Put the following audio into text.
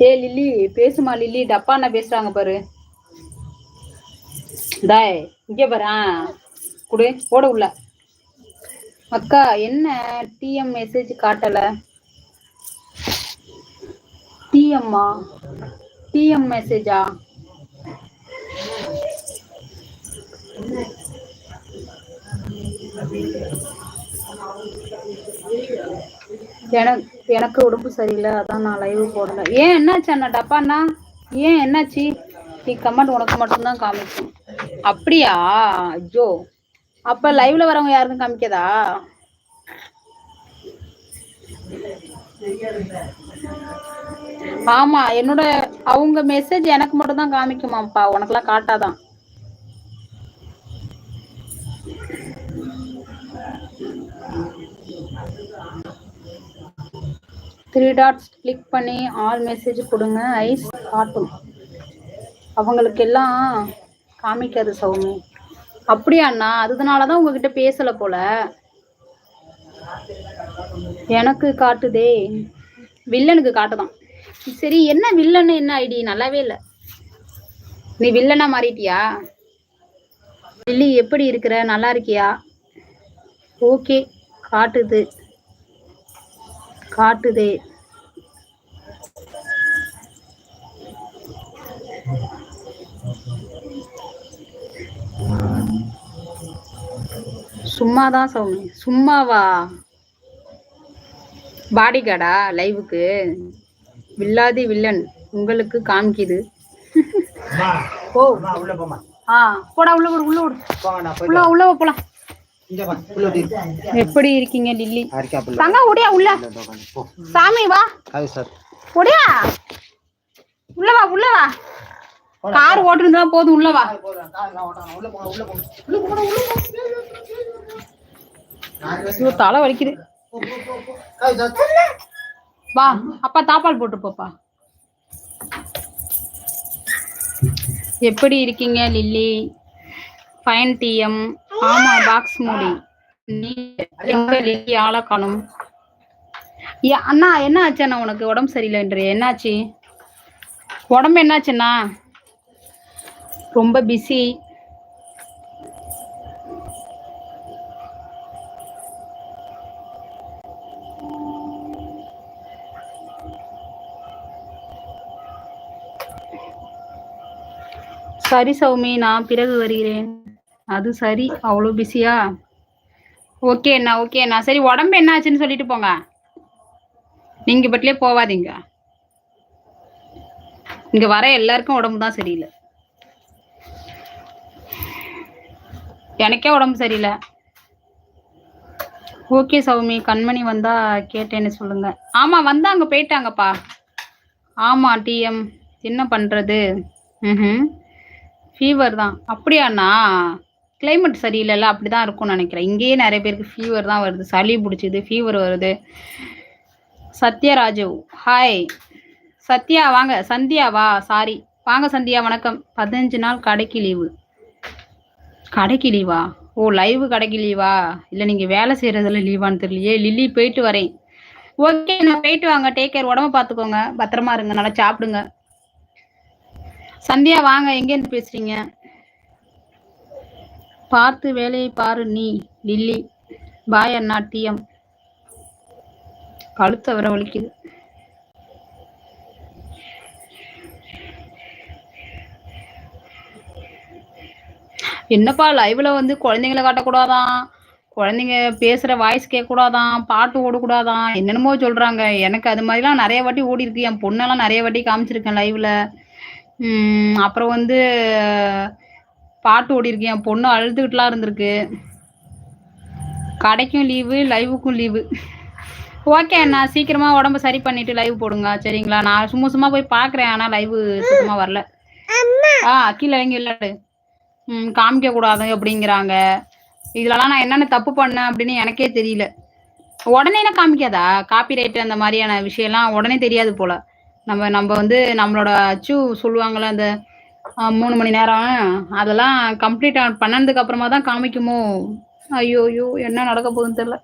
ஏ lily பேசுமா lily. டப்பா அண்ணா பேசுறாங்க பாரு. தாய் இங்க பாரு ஆ. குடு போட உள்ள. அக்கா என்ன டிஎம் மெசேஜ் காட்டல? டிஎம்மா டிஎம் மெசேஜா எனக்கு எனக்கு உடம்பு சரியில்லை. அதான் நான் லைவ் போடல. ஏன் என்னாச்சு அண்ணா? டப்பாண்ணா ஏன் என்னாச்சு? நீ கமெண்ட் உனக்கு மட்டும்தான் காமிக்கும் அப்படியா? ஜோ அப்ப லைவ்ல வரவங்க யாருக்கும் காமிக்கதா? ஆமா என்னோட அவங்க மெசேஜ் எனக்கு மட்டும் தான் காமிக்குமாப்பா உனக்கெல்லாம் காட்டாதான். த்ரீ டாட்ஸ் கிளிக் பண்ணி ஆல் மெசேஜ் கொடுங்க. ஐஸ் காட்டும். அவங்களுக்கு எல்லாம் காமிக்காது சௌமி. அப்படியா அண்ணா அதனால தான் உங்ககிட்ட பேசல போல. எனக்கு காட்டுதே. வில்லனுக்கு காட்டுதான். சரி என்ன வில்லன்னு என்ன ஐடி? நல்லாவே இல்லை. நீ வில்லனா மாறிட்டியா? வில்லி எப்படி இருக்கிற? நல்லா இருக்கியா? ஓகே காட்டுது. காட்டுதே. சும்மாதான் சௌமி. சும்மாவா? பாடி கார்டா லைவுக்கு வில்லாதி வில்லன். உங்களுக்கு காமிக்குது ஓ. ஆ போடா உள்ள விடு உள்ள விடு உள்ள. உள்ள போலாம் இங்க வா, உள்ள விடு. எப்படி இருக்கீங்க லில்லி. தங்க ஒடியா உள்ள. சாமி வா ஹாய் சார். ஒடியா உள்ள வா உள்ள வா கார் ஓட்டுறதா போதும் உள்ள வா தலை வலிக்குது போ, போ, போ, போ. Hi sir. வா அப்பா தாப்பால் போட்டு போப்பா எப்படி இருக்கீங்க லில்லி ஃபைன் டிஎம் ஆமா பாக்ஸ் மூடி. நீ எங்க லில்லி ஆளை காணும்? ஏ- அண்ணா என்ன ஆச்சு அண்ணா உனக்கு? உடம்பு சரியில்லைன்ற என்னாச்சு? உடம்பு என்னாச்சுண்ணா ரொம்ப பிஸி சரி சௌமி நான் பிறகு வருகிறேன். அது சரி அவ்வளோ பிஸியா ஓகே அண்ணா சரி உடம்பு என்ன ஆச்சுன்னு சொல்லிட்டு போங்க. நீங்கள் பட்டிலே போவாதீங்க. இங்கே வர எல்லாருக்கும் உடம்பு தான் சரியில்லை. எனக்கே உடம்பு சரியில்லை. ஓகே சௌமி. கண்மணி வந்தா கேட்டேன்னு சொல்லுங்க. வந்தால் வந்தாங்க போயிட்டாங்கப்பா. ஆமாம் டிஎம் என்ன பண்ணுறது ம் ஃபீவர் தான். அப்படியாண்ணா கிளைமேட் சரியில்லைல்ல அப்படி தான் இருக்கும்னு நினைக்கிறேன். இங்கேயே நிறைய பேருக்கு ஃபீவர் தான் வருது. சளி பிடிச்சிது ஃபீவர் வருது. சத்யராஜு ஹாய் சத்யா வாங்க. சந்தியாவா சாரி வாங்க சந்தியா வணக்கம். பதினஞ்சு நாள் கடைக்கு லீவு கடைக்கு லீவா ஓ லைவ் கடைக்கு லீவா இல்லை நீங்கள் வேலை செய்கிறதுல லீவான்னு தெரியலையே. லில்லி போயிட்டு வரேன். ஓகே நான் போயிட்டு வாங்க. டேக் கேர் உடம்ப பார்த்துக்கோங்க. பத்திரமா இருங்க. நல்லா சாப்பிடுங்க. சந்தியா வாங்க. எங்கேருந்து பேசுறீங்க? பார்த்து வேலையை பாரு நீ லில்லி. பாய் அண்ணா டிஎம். கழுத்தை வர வலிக்குது. என்னப்பா லைவ்ல வந்து குழந்தைங்களை காட்டக்கூடாதான். குழந்தைங்க பேசுற வாய்ஸ் கேட்கக்கூடாதான். பாட்டு ஓடக்கூடாதான். என்னென்னமோ சொல்றாங்க. எனக்கு அது மாதிரிலாம் நிறைய வாட்டி ஓடி இருக்கு என் பொண்ணெல்லாம் நிறைய வாட்டி காமிச்சிருக்கேன் லைவ்ல அப்புறம் வந்து பாட்டு ஓடி இருக்கு என் பொண்ணு அழுதுகிட்டுலாம் இருந்திருக்கு. கடைக்கும் லீவு லைவுக்கும் லீவு ஓகே அண்ணா சீக்கிரமா உடம்ப சரி பண்ணிட்டு லைவ் போடுங்க. சரிங்களா? நான் சும்மா சும்மா போய் பார்க்குறேன் ஆனால் லைவ் சுத்தமா வரல. ஆ கீழே இறங்கி விளையாடு. ம் காமிக்க கூடாது அப்படிங்கிறாங்க. இதுலலாம் நான் என்னென்ன தப்பு பண்ணேன் அப்படின்னு எனக்கே தெரியல. உடனே என்ன காமிக்காதா? காப்பிரைட் அந்த மாதிரியான விஷயம்லாம் உடனே தெரியாது போல. நம்ம நம்ம வந்து நம்மளோட அச்சு சொல்லுவாங்கள்ல அந்த மூணு மணி நேரம். அதெல்லாம் கம்ப்ளீட் பண்ணதுக்கு அப்புறமா தான் காமிக்குமோ? ஐயோ ஐயோ என்ன நடக்க போகுதுன்னு தெரியல.